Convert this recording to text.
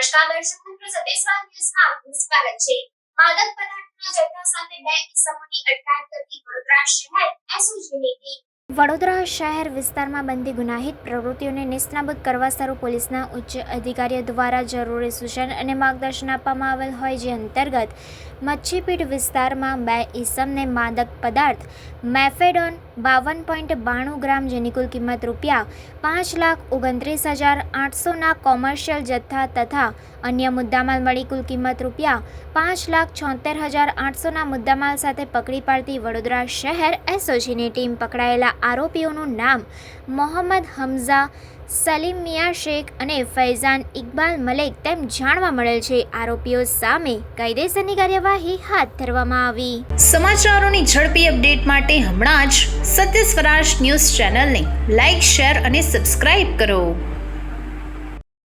નમસ્કાર દર્શક મિત્રો સદેશવાન ન્યૂઝમાં છે. માદક પદાર્થના જથ્થા સાથે બે ઇસમોની અટકાયત કરતી વડોદરા શહેર એસઓજીની ટીમ વડોદરા શહેર વિસ્તારમાં બનતી ગુનાહિત પ્રવૃત્તિઓને નિષ્ણાબૂદ કરવા સારું પોલીસના ઉચ્ચ અધિકારીઓ દ્વારા જરૂરી સૂચન અને માર્ગદર્શન આપવામાં આવેલ હોય જે અંતર્ગત મચ્છીપીઠ વિસ્તારમાં બે ઈસમને માદક પદાર્થ, મેફેડોન બાવન પોઈન્ટ બાણું ગ્રામ જેની કુલ કિંમત રૂપિયા પાંચ લાખ ઓગણત્રીસ હજાર આઠસોના કોમર્શિયલ જથ્થા તથા અન્ય મુદ્દામાલ મળી કુલ કિંમત રૂપિયા પાંચ લાખ છોતેર હજાર આઠસોના મુદ્દામાલ સાથે પકડી પાડતી વડોદરા શહેર એસઓજીની ટીમ પકડાયેલા આરોપીઓનું નામ મોહમ્મદ હમઝા, સલીમ મિયા શેખ અને ફૈઝાન ઇકબાલ મલેક તેમ જાણવા મળેલ છે. આરોપીઓ સામે કાયદેસરની કાર્યવાહી હાથ ધરવામાં આવી. સમાચારોની ઝડપી અપડેટ માટે હમણાં જ સત્ય સ્વરાજ ન્યૂઝ ચેનલને લાઇક શેર અને સબસ્ક્રાઇબ કરો.